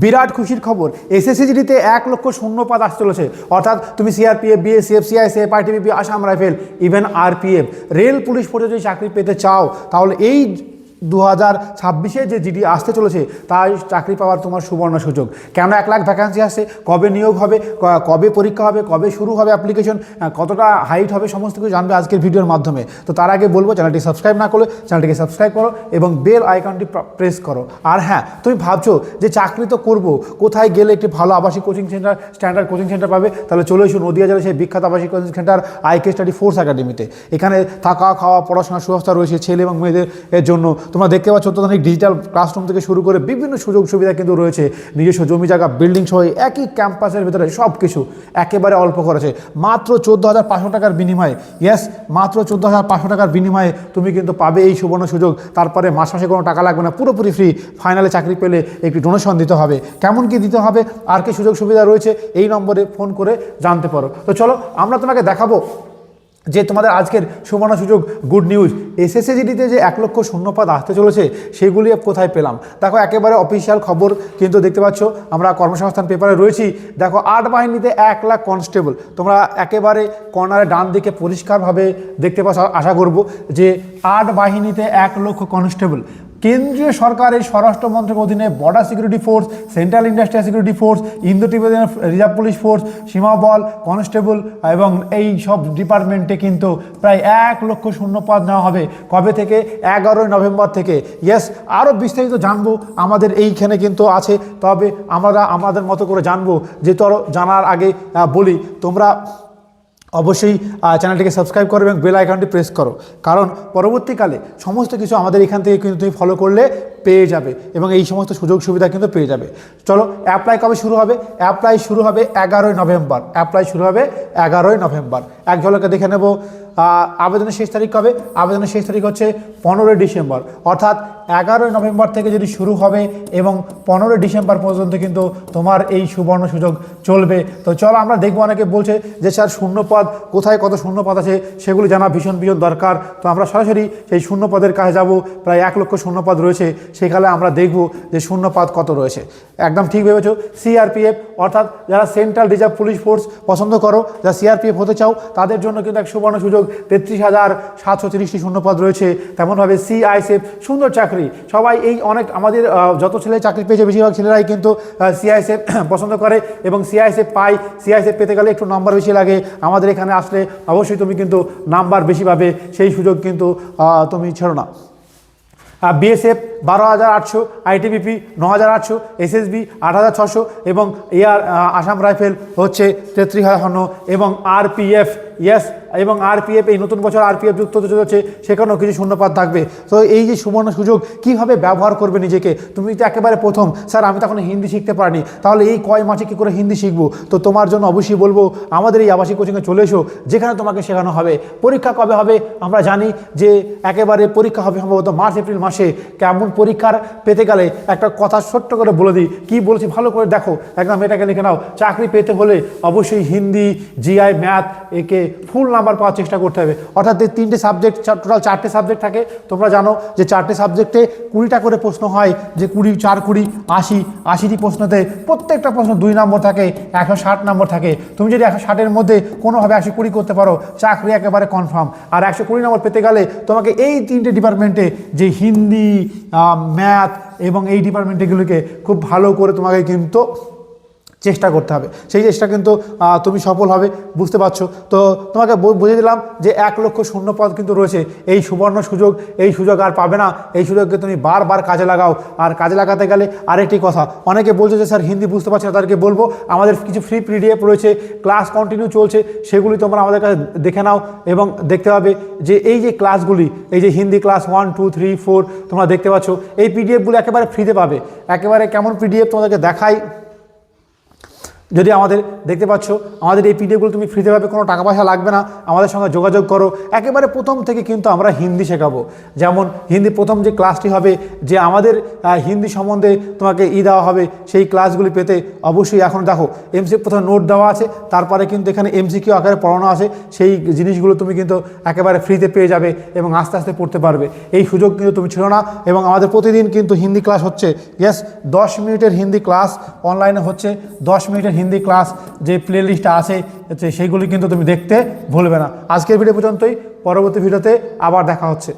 বিরাট খুশির খবর। এসএসসিজিডিতে এক লক্ষ শূন্য পদ আসতে চলেছে। অর্থাৎ তুমি CRPF BSF CISF ITBP Assam rifle even RPF rail, police ফোর্সে যদি চাকরি পেতে চাও, তাহলে এই দু হাজার ছাব্বিশে যে জিডি আসতে চলেছে, তাই চাকরি পাওয়ার তোমার সুবর্ণ সুযোগ। কেন এক লাখ ভ্যাকান্সি আসছে, কবে নিয়োগ হবে কবে পরীক্ষা হবে, কবে শুরু হবে অ্যাপ্লিকেশন কতটা হাইট হবে সমস্ত কিছু জানবে আজকের ভিডিওর মাধ্যমে। তো তার আগে বলব চ্যানেলটি সাবস্ক্রাইব না করলে চ্যানেলটিকে সাবস্ক্রাইব করো এবং বেল আইকনটি প্রেস করো। আর হ্যাঁ তুমি ভাবছ যে চাকরি তো করব, কোথায় গেলে একটি ভালো আবাসিক coaching centre standard coaching centre পাবে? তাহলে চলে এসো নদিয়া জেলায় সেই বিখ্যাত আবাসিক coaching centre IK study force একাডেমিতে এখানে থাকা, খাওয়া, পড়াশোনার সুব্যবস্থা রয়েছে ছেলে এবং মেয়েদের জন্য। তোমরা দেখতে পাচ্ছ অত্যাধুনিক ডিজিটাল ক্লাসরুম থেকে শুরু করে বিভিন্ন সুযোগ সুবিধা কিন্তু রয়েছে। নিজস্ব জমি জায়গা বিল্ডিং সহ একই ক্যাম্পাসের ভিতরে সব কিছু একেবারে অল্প খরচে। মাত্র চোদ্দ হাজার পাঁচশো টাকার বিনিময়ে ইয়েস মাত্র চোদ্দ হাজার পাঁচশো টাকার বিনিময়ে তুমি কিন্তু পাবে এই সুবর্ণ সুযোগ। তারপরে মাস মাসে কোনো টাকা লাগবে না, পুরোপুরি ফ্রি ফাইনালে চাকরি পেলে একটি ডোনেশন দিতে হবে। কেমন কি দিতে হবে, আর কি সুযোগ সুবিধা রয়েছে, এই নম্বরে ফোন করে জানতে পারো। তো চলো, আমরা তোমাকে দেখাবো যে তোমাদের আজকের সুবর্ণ সুযোগ গুড নিউজ এসএসসিজিডিতে যে এক লক্ষ শূন্যপাত আসতে চলেছে, সেগুলি কোথায় পেলাম? দেখো, একেবারে অফিসিয়াল খবর কিন্তু দেখতে পাচ্ছ, আমরা কর্মসংস্থান পেপারে রয়েছি। দেখো, আট বাহিনীতে এক লাখ কনস্টেবল তোমরা একেবারে কর্নারে ডান দিকে পরিষ্কারভাবে দেখতে পাচ্ছ, আশা করব যে আট বাহিনীতে এক লক্ষ কনস্টেবল কেন্দ্রীয় সরকারের স্বরাষ্ট্র মন্ত্রকের অধীনে border security force central industrial security force Indo Tibetan reserve police force Seema Bal constable এবং এই সব ডিপার্টমেন্টে কিন্তু প্রায় এক লক্ষ শূন্য পদ নেওয়া হবে। কবে থেকে? এগারোই নভেম্বর থেকে। ইয়েস আরও বিস্তারিত জানব আমাদের এইখানে কিন্তু আছে। তবে আমরা আমাদের মতো করে জানব। যে তোর জানার আগে বলি, তোমরা অবশ্যই চ্যানেলটিকে সাবস্ক্রাইব করো এবং বেল আইকনটি প্রেস করো। কারণ পরবর্তীকালে সমস্ত কিছু আমাদের এখান থেকে কিন্তু তুমি ফলো করলে পেয়ে যাবে এবং এই সমস্ত সুযোগ সুবিধা কিন্তু পেয়ে যাবে। চলো অ্যাপ্লাই কবে শুরু হবে? অ্যাপ্লাই শুরু হবে এগারোই নভেম্বর। অ্যাপ্লাই শুরু হবে এগারোই নভেম্বর। এক ঝলকে দেখে নেব। আবেদনের শেষ তারিখ কবে? আবেদনের শেষ তারিখ হচ্ছে পনেরোই ডিসেম্বর। অর্থাৎ এগারোই নভেম্বর থেকে যদি শুরু হবে এবং পনেরোই ডিসেম্বর পর্যন্ত কিন্তু তোমার এই সুবর্ণ সুযোগ চলবে। তো চলো, আমরা দেখব অনেকে বলছে যে, স্যার, শূন্যপদ কোথায়? কত শূন্যপদ আছে? সেগুলি জানা ভীষণ ভীষণ দরকার। তো আমরা সরাসরি সেই শূন্যপদের কাছে যাব। প্রায় এক লক্ষ শূন্যপদ রয়েছে। সেখানে আমরা দেখব যে, শূন্যপদ কত রয়েছে। একদম ঠিক ভেবেছ? সিআরপিএফ, অর্থাৎ যারা সেন্ট্রাল রিজার্ভ পুলিশ ফোর্স পছন্দ করো, যারা সিআরপিএফ হতে চাও, তাদের জন্য কিন্তু এক সুবর্ণ সুযোগ তেত্রিশ হাজার সাতশো তিরিশটি শূন্যপদ রয়েছে। তেমনভাবে সিআইএসএফ সুন্দর চাকরি। সবাই এই অনেক আমাদের যত ছেলে চাকরি পেয়েছে, বেশিরভাগ ছেলেরাই কিন্তু সিআইএসএফ পছন্দ করে এবং সিআইএসএফ পাই সিআইএসএফ পেতে গেলে একটু নাম্বার বেশি লাগে। আমাদের এখানে আসলে অবশ্যই তুমি কিন্তু নাম্বার বেশি পাবে। সেই সুযোগ কিন্তু তুমি ছেড়ো না। বিএসএফ বারো হাজার আটশো, আইটিবিপি ন হাজার আটশো, এসএসবি আট হাজার ছশো এবং এয়ার আসাম রাইফেল হচ্ছে তেত্রিশ হাজার এবং আরপিএফ ইয়েস এবং আরপিএফ, এই নতুন বছর আরপিএফ যুক্ত হতে চলেছে সেখানেও কিছু শূন্যপাত থাকবে। তো এই যে সুবর্ণ সুযোগ কীভাবে ব্যবহার করবে নিজেকে? তুমি তো একেবারে প্রথম। স্যার, আমি তখন হিন্দি শিখতে পারিনি। তাহলে এই কয় মাসে কী করে হিন্দি শিখব? তো তোমার জন্য অবশ্যই বলব, আমাদের এই আবাসিক কোচিংয়ে চলে এসো, যেখানে তোমাকে শেখানো হবে। পরীক্ষা কবে হবে? আমরা জানি যে একেবারে পরীক্ষা হবে সম্ভবত মার্চ, এপ্রিল মাসে। কেমন পরীক্ষার পেতে গেলে একটা কথা ছোট্ট করে বলে দিই। কি বলছি ভালো করে দেখো। একদম এটাকে লিখে নাও। চাকরি পেতে হলে অবশ্যই হিন্দি, জিআই, ম্যাথ, একে ফুল নাম্বার পাওয়ার চেষ্টা করতে হবে। অর্থাৎ এই তিনটে সাবজেক্ট টোটাল চারটে সাবজেক্ট থাকে, তোমরা জানো যে চারটে সাবজেক্টে কুড়িটা করে প্রশ্ন হয়, যে কুড়ি, চার কুড়ি, আশি, আশিটি প্রশ্নতে প্রত্যেকটা প্রশ্ন দুই নম্বর থাকে, একশো ষাট নম্বর থাকে। তুমি যদি একশো ষাটের মধ্যে কোনোভাবে একশো কুড়ি করতে পারো, চাকরি একেবারে কনফার্ম আর একশো কুড়ি নম্বর পেতে গেলে তোমাকে এই তিনটে ডিপার্টমেন্টে যে হিন্দি ম্যাথ এবং এই ডিপার্টমেন্টগুলিকে খুব ভালো করে তোমাকে কিন্তু চেষ্টা করতে হবে। সেই চেষ্টা কিন্তু তুমি সফল হবে, বুঝতে পারছ? তো তোমাকে বু- বুঝিয়ে দিলাম যে এক লক্ষ শূন্য পদ কিন্তু রয়েছে। এই সুবর্ণ সুযোগ, এই সুযোগ আর পাবে না। এই সুযোগকে তুমি বারবার কাজে লাগাও। আর কাজে লাগাতে গেলে আরেকটি কথা, অনেকে বলছে যে, স্যার, হিন্দি বুঝতে পারছি না, তাদেরকে বলব। আমাদের কিছু ফ্রি পিডিএফ রয়েছে ক্লাস কন্টিনিউ চলছে, সেগুলি তোমরা আমাদের কাছে দেখে নাও এবং দেখতে পাবে যে, এই যে ক্লাসগুলি এই যে Hindi class one two three four তোমরা দেখতে পাচ্ছ। এই পিডিএফগুলো একেবারে ফ্রিতে পাবে। একেবারে কেমন পিডিএফ তোমাদেরকে দেখাই যদি আমাদের, দেখতে পাচ্ছ, আমাদের এই পিডিএফগুলো তুমি ফ্রিতে পাবে, কোনো টাকা পয়সা লাগবে না, আমাদের সঙ্গে যোগাযোগ করো। একেবারে প্রথম থেকে কিন্তু আমরা হিন্দি শেখাবো। যেমন হিন্দি প্রথম যে ক্লাসটি হবে, যে আমাদের হিন্দি সম্বন্ধে তোমাকে ই দেওয়া হবে, সেই ক্লাসগুলি পেতে অবশ্যই এখন দেখো এমসি প্রথমে নোট দেওয়া আছে, তারপরে কিন্তু এখানে এমসি এমসিকিউ আকারে পড়ানো আছে, সেই জিনিসগুলো তুমি কিন্তু একেবারে ফ্রিতে পেয়ে যাবে এবং আস্তে আস্তে পড়তে পারবে। এই সুযোগ কিন্তু তুমি ছিল না এবং আমাদের প্রতিদিন কিন্তু হিন্দি ক্লাস হচ্ছে। ইয়েস দশ মিনিটের হিন্দি ক্লাস অনলাইনে হচ্ছে, দশ মিনিটের হিন্দি ক্লাস যে প্লে লিস্টটা আছে সেইগুলি কিন্তু তুমি দেখতে ভুলবে না। আজকের ভিডিও পর্যন্তই। পরবর্তী ভিডিওতে আবার দেখা হচ্ছে।